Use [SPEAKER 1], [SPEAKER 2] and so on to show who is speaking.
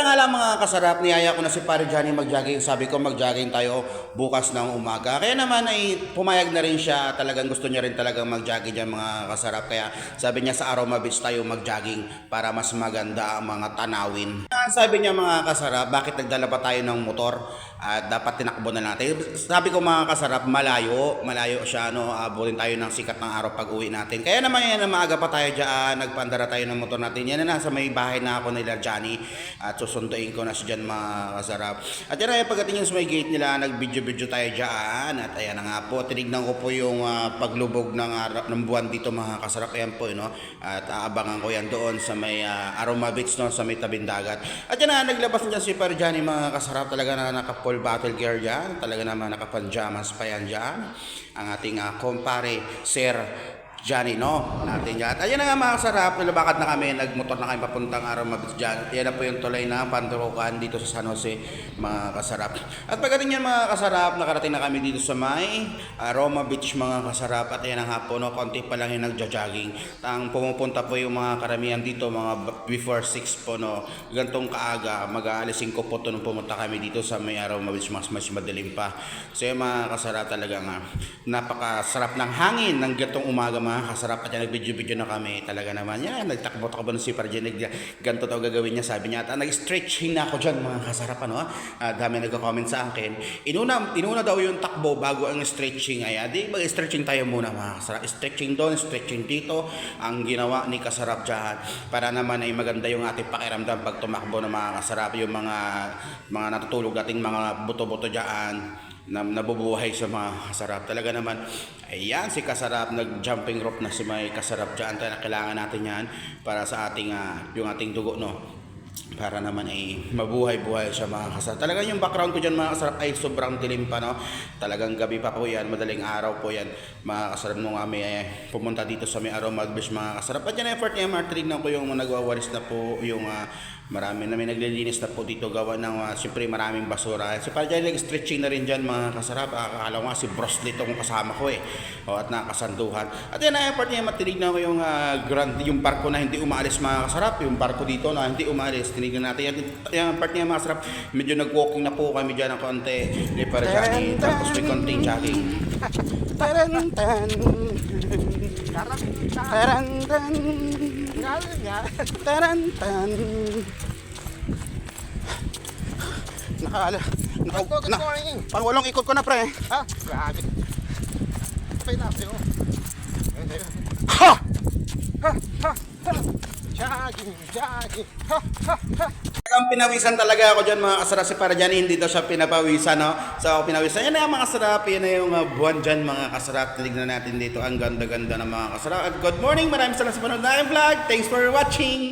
[SPEAKER 1] pa nga lang mga kasarap, niyaya ko na si Pare Johnny mag-jogging. Sabi ko mag-jogging tayo bukas ng umaga. Kaya naman ay pumayag na rin siya. Talagang gusto niya rin talagang mag-jogging dyan mga kasarap. Kaya sabi niya sa Aroma Beach tayo mag-jogging para mas maganda ang mga tanawin. Sabi niya mga kasarap, bakit nagdala pa tayo ng motor? At dapat tinakbo na natin. Sabi ko mga kasarap, malayo. Malayo siya, no? Abutin tayo ng sikat ng araw pag uwi natin. Kaya naman yan, maaga pa tayo dyan. Nagpandara tayo ng motor natin. Yan na nasa may bahay na ako nila Johnny. At susunduin ko na si dyan mga kasarap. At yan ay pagdating sa may gate nila, nag-video-video tayo dyan. At ayan na nga po, tinignan ko po yung ah, paglubog ng, ara- ng buwan dito mga kasarap. Ayan po, no? At aabangan ko yan doon sa may ah, Aroma Beach, no? Sa may tabing dagat. At yan na, naglabas na si Par Johnny mga kasarap. Talaga na naka-full battle gear dyan. Talaga naman naka-pajamas pa yan dyan. Ang ating ah, kumpare, Sir Johnny, no? Natin yan. Ayan na nga mga kasarap, nilabakad na kami, nagmotor na kami papuntang Aroma Beach dyan. Yan na po yung tulay na Panturukan dito sa San Jose, mga kasarap. At pagdating yan mga kasarap, nakarating na kami dito sa may Aroma Beach, mga kasarap. At ayan na nga po, no? konti pa lang yung nagja-jogging. Ang pumupunta po yung mga karamihan dito, mga before 6 po, no? Gantong kaaga, mag-aalis 5 po to nung pumunta kami dito sa may Aroma Beach, mas mas madilim pa. So yung mga kasarap talaga nga, napakasarap ng hangin ng gantong umaga mga kasarap at yan nag-video-video na kami. Talaga naman yan. Nagtakbo-takbo na si Parjen ganito daw gagawin niya sabi niya. At nag-stretching na ako dyan mga kasarap ano ah, dami nagko-comment sa akin. Inuna, inuna daw yung takbo bago ang stretching. Ay di mag-stretching tayo muna mga kasarap. Stretching doon stretching dito. Ang ginawa ni kasarap dyan para naman ay maganda yung ating pakiramdam pag tumakbo ng mga kasarap. Yung mga mga natutulog nating mga buto-buto dyan na nabubuhay sa mga kasarap. Talaga naman, ayan, si kasarap, nag-jumping rope na si may kasarap dyan. Talaga kailangan natin yan para sa ating, ah, yung ating dugo, no? Para naman ay mabuhay-buhay siya mga kasarap. Talaga yung background ko dyan mga kasarap ay sobrang dilim pa, no? Talagang gabi pa po yan, madaling araw po yan. Mga kasarap nung kami eh, pumunta dito sa may Aroma Beach mga kasarap. At yan effort niya, martinig na ko yung nagwawalis na po yung ah, marami na may naglilinis na po dito gawa ng uh, siyempre maraming basura. Si Padre nag-stretching na rin dyan mga kasarap. Akala ko nga si Bros dito kung kasama ko eh. O, at nakasanduhan. At yan effort niya matinignan ko yung uh, grand, yung barko na hindi umalis mga kasarap. Yung barko dito na hindi umalis. Tinignan natin yan. Yung part niya mga kasarap. Medyo nag-walking na po kami dyan ng konti. Ni Padre Johnny. Tapos may konting jogging.
[SPEAKER 2] Taran tan. Taran tan. Taran tan. Nakala. Naka, na, pang walong ikot ko na pre.
[SPEAKER 3] Ha? Grabe. Pinapsi ko.
[SPEAKER 2] Ha!
[SPEAKER 3] Ha! Ha! Ha! Jogging, jogging. Ha! Ha! Ha!
[SPEAKER 1] Ang pinawisan talaga ako dyan mga kasarap si para dyan, hindi daw siya pinapawisan, no? So ako pinawisan, yan na yung mga kasarap, yan na yung uh, buwan dyan mga kasarap. Tinignan natin dito, ang ganda-ganda ng mga kasarap. At good morning, maraming salamat sa panonood na vlog. Thanks for watching!